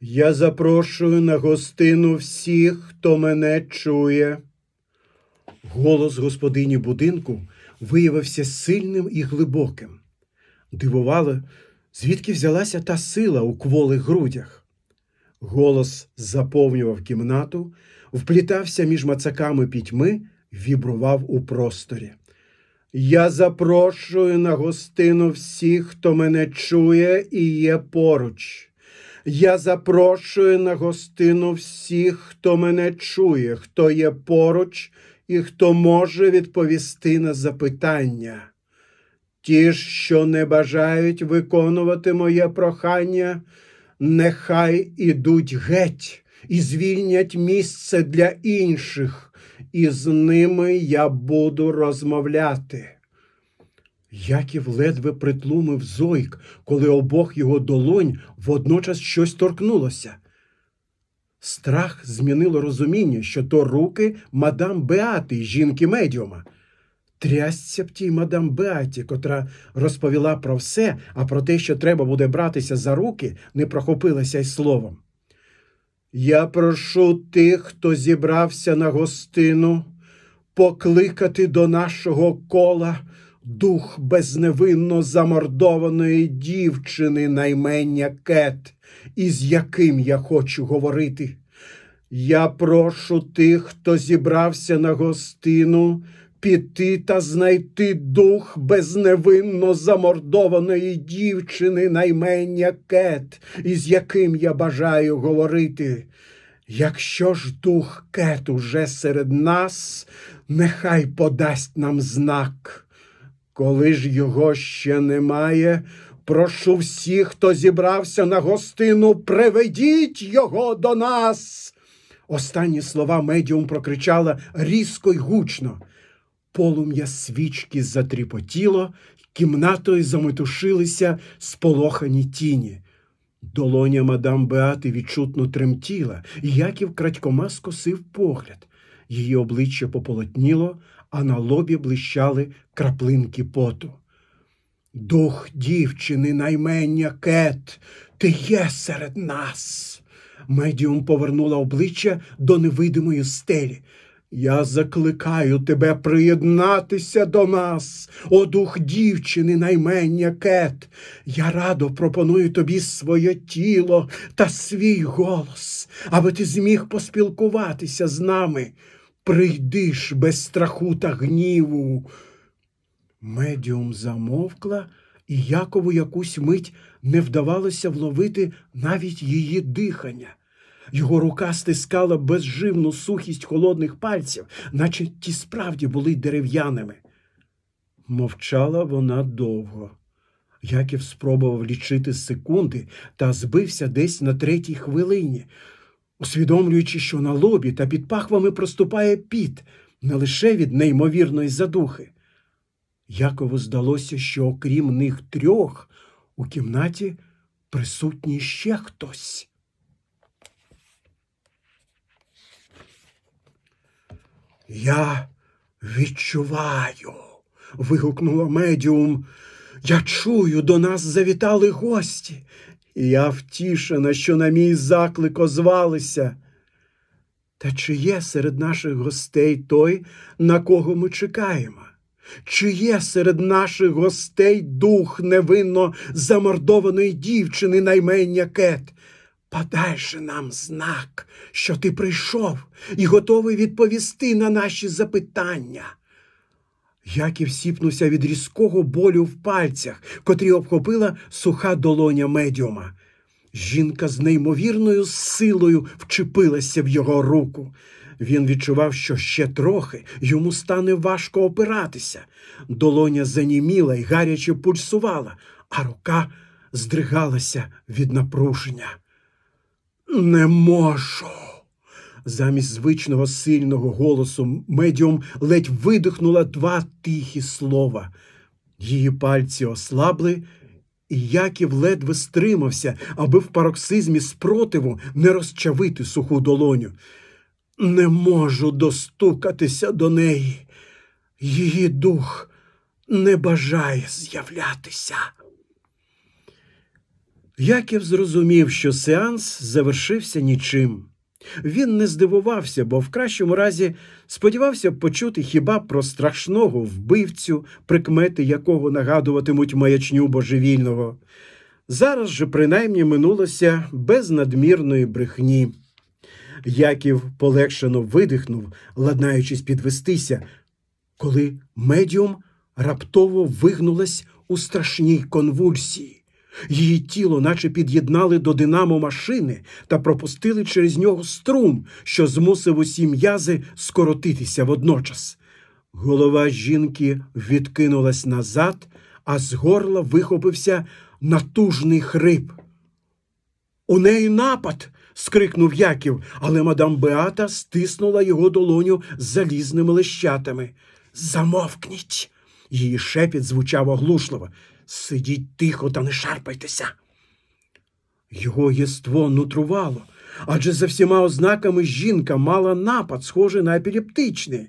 Я запрошую на гостину всіх, хто мене чує. Голос господині будинку виявився сильним і глибоким. Дивувало, звідки взялася та сила у кволих грудях. Голос заповнював кімнату, вплітався між мацаками пітьми, вібрував у просторі. Я запрошую на гостину всіх, хто мене чує і є поруч. Я запрошую на гостину всіх, хто мене чує, хто є поруч і хто може відповісти на запитання. Ті що не бажають виконувати моє прохання, нехай ідуть геть і звільнять місце для інших, і з ними я буду розмовляти. Яків ледве притлумив зойк, коли обох його долонь водночас щось торкнулося. Страх змінило розуміння, що то руки мадам Беати, жінки медіума. Трясця б тій мадам Беаті, котра розповіла про все, а про те, що треба буде братися за руки, не прохопилася й словом. Я прошу тих, хто зібрався на гостину, покликати до нашого кола дух безневинно замордованої дівчини наймення Кет, із яким я хочу говорити. Я прошу тих, хто зібрався на гостину, піти та знайти дух безневинно замордованої дівчини наймення Кет, із яким я бажаю говорити. Якщо ж дух Кет уже серед нас, нехай подасть нам знак. Коли ж його ще немає, прошу всіх, хто зібрався на гостину, приведіть його до нас. Останні слова медіум прокричала різко й гучно. Полум'я свічки затріпотіло, кімнатою заметушилися сполохані тіні. Долоня мадам Беати відчутно тремтіла, Яків крадькома скосив погляд. Її обличчя пополотніло, а на лобі блищали краплинки поту. Дух дівчини наймення Кет, ти є серед нас. Медіум повернула обличчя до невидимої стелі. Я закликаю тебе приєднатися до нас, о дух дівчини наймення Кет. Я радо пропоную тобі своє тіло та свій голос, аби ти зміг поспілкуватися з нами. Прийди ж без страху та гніву. Медіум замовкла, і Якову якусь мить не вдавалося вловити навіть її дихання. Його рука стискала безживну сухість холодних пальців, наче ті справді були дерев'яними. Мовчала вона довго. Яків спробував лічити секунди та збився десь на третій хвилині, усвідомлюючи, що на лобі та під пахвами проступає піт не лише від неймовірної задухи. Якову здалося, що окрім них трьох у кімнаті присутній ще хтось. Я відчуваю. вигукнула медіум. Я чую, до нас завітали гості. І я втішена, що на мій заклик озвалися. Та чи є серед наших гостей той, на кого ми чекаємо? Чи є серед наших гостей дух невинно замордованої дівчини наймення Кет? Подай же нам знак, що ти прийшов і готовий відповісти на наші запитання. Яків сіпнувся від різкого болю в пальцях, котрі обхопила суха долоня медіума. Жінка з неймовірною силою вчепилася в його руку. Він відчував, що ще трохи йому стане важко опиратися. Долоня заніміла й гаряче пульсувала, а рука здригалася від напруження. Не можу. Замість звичного сильного голосу медіум ледь видихнула два тихі слова. Її пальці ослабли, і Яків ледве стримався, аби в пароксизмі спротиву не розчавити суху долоню. Не можу достукатися до неї. Її дух не бажає з'являтися. Яків зрозумів, що сеанс завершився нічим. Він не здивувався, бо в кращому разі сподівався почути хіба про страшного вбивцю, прикмети якого нагадуватимуть маячню божевільного. Зараз же принаймні минулося без надмірної брехні. Яків полегшено видихнув, ладнаючись підвестися, коли медіум раптово вигнулась у страшній конвульсії. Її тіло, наче під'єднали до динамо машини та пропустили через нього струм, що змусив усі м'язи скоротитися водночас. Голова жінки відкинулась назад, а з горла вихопився натужний хрип. У неї напад. скрикнув Яків, але мадам Беата стиснула його долоню залізними лещатами. Замовкніть. Її шепіт звучав оглушливо. Сидіть тихо та не шарпайтеся. Його єство нутрувало, адже за всіма ознаками жінка мала напад, схожий на епілептичний.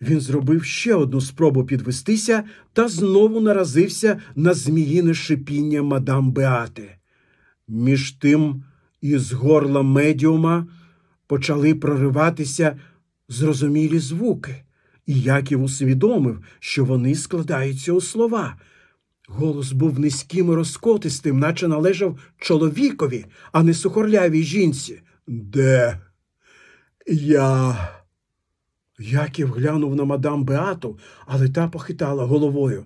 Він зробив ще одну спробу підвестися та знову наразився на зміїне шипіння мадам Беати. Між тим із горла медіума почали прориватися зрозумілі звуки, і Яків усвідомив, що вони складаються у слова. Голос був низьким і розкотистим, наче належав чоловікові, а не сухорлявій жінці. Де я? Яків глянув на мадам Беату, але та похитала головою.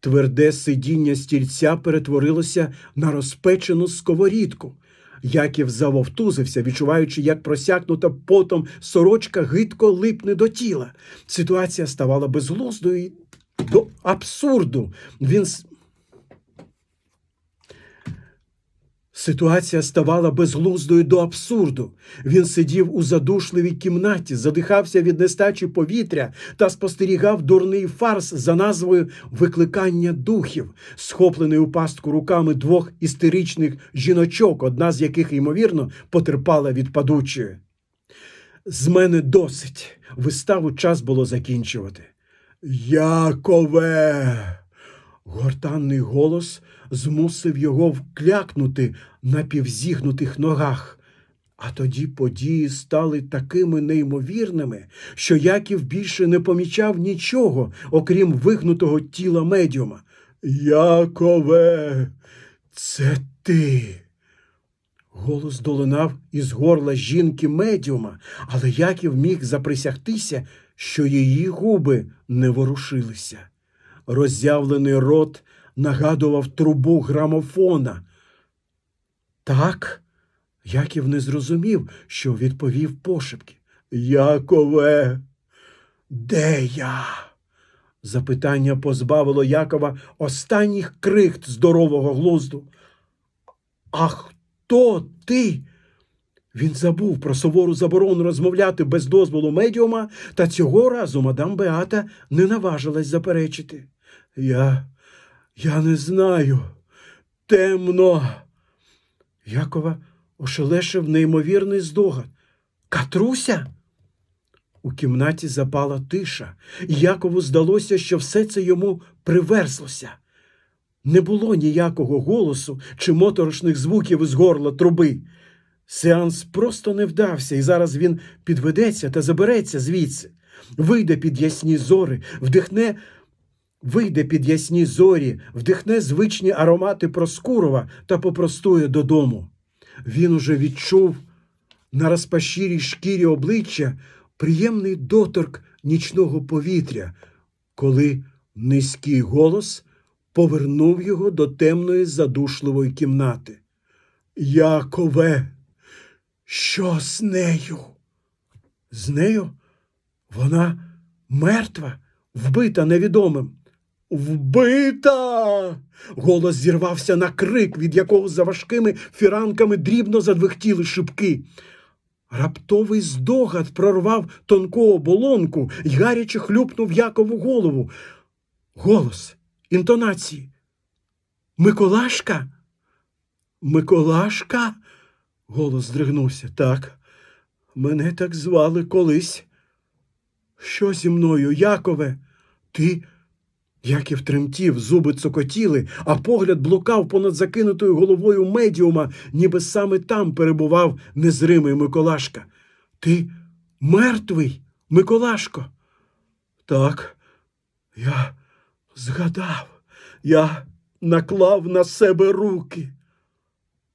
Тверде сидіння стільця перетворилося на розпечену сковорідку. Яків завовтузився, відчуваючи, як просякнута потом сорочка гидко липне до тіла. Ситуація ставала безглуздою і до абсурду. Він Ситуація ставала безглуздою до абсурду. Він сидів у задушливій кімнаті, задихався від нестачі повітря та спостерігав дурний фарс за назвою Викликання духів, схоплений у пастку руками двох істеричних жіночок, одна з яких, ймовірно, потерпала від падучої. З мене досить. Виставу час було закінчувати. Якове. Гортанний голос змусив його вклякнути на півзігнутих ногах. А тоді події стали такими неймовірними, що Яків більше не помічав нічого, окрім вигнутого тіла медіума. Якове, це ти. Голос долинав із горла жінки медіума, але Яків міг заприсягтися, що її губи не ворушилися. Роззявлений рот нагадував трубу грамофона. Так, Яків не зрозумів, що відповів пошепки. Якове, де я? Запитання позбавило Якова останніх крихт здорового глузду. А хто ти? Він забув про сувору заборону розмовляти без дозволу медіума, та цього разу мадам Беата не наважилась заперечити. Я. я не знаю. Темно. Якова ошелешив неймовірний здогад. Катруся? У кімнаті запала тиша, і Якову здалося, що все це йому приверзлося. Не було ніякого голосу чи моторошних звуків із горла труби. Сеанс просто не вдався, і зараз він підведеться та забереться звідси, вийде під ясні зори, вдихне, вийде під ясні зорі, вдихне звичні аромати Проскурова та попростує додому. Він уже відчув на розпашірій шкірі обличчя приємний доторк нічного повітря, коли низький голос повернув його до темної задушливої кімнати. Якове, що з нею? З нею? Вона мертва, вбита невідомим. Вбита. Голос зірвався на крик, від якого за важкими фіранками дрібно задвихтіли шибки. Раптовий здогад прорвав тонку оболонку й гаряче хлюпнув Якову голову. Голос, інтонації. Миколашка? Миколашка? Голос здригнувся. Так, мене так звали колись. Що зі мною, Якове? Ти Яків тремтів, зуби цокотіли, а погляд блукав понад закинутою головою медіума, ніби саме там перебував незримий Миколашка. Ти мертвий, Миколашко? Так, я згадав, я наклав на себе руки.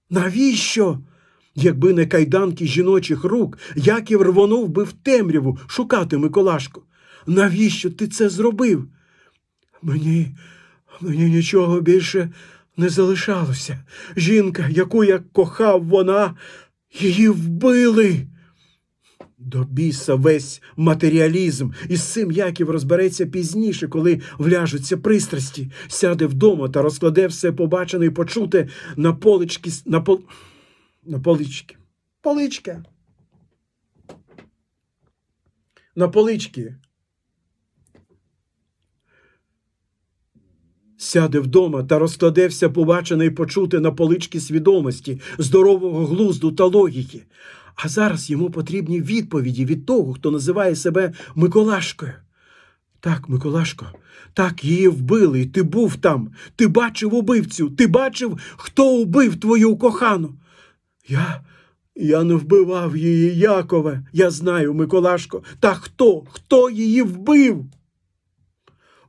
Навіщо? Якби не кайданки жіночих рук, Яків рвонув би в темряву шукати Миколашку. Навіщо ти це зробив? Мені, мені нічого більше не залишалося. Жінка, яку я кохав, вона її вбили. До біса весь матеріалізм, і з цим Яків розбереться пізніше, коли вляжуться пристрасті, сяде вдома та розкладе все побачене і почуте на полички, на, пол... на полички. Поличка. На полички. Сяде вдома та розкладе все побачене і почуте на полички свідомості, здорового глузду та логіки. А зараз йому потрібні відповіді від того, хто називає себе Миколашкою. Так, Миколашко, так її вбили, ти був там. Ти бачив убивцю, ти бачив, хто убив твою кохану. Я. Я не вбивав її, Якове. Я знаю, Миколашко. Та хто? Хто її вбив?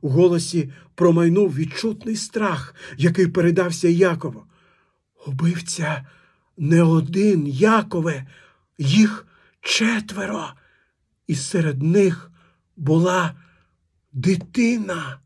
У голосі промайнув відчутний страх, який передався Якову. Убивця не один, Якове, їх четверо, і серед них була дитина.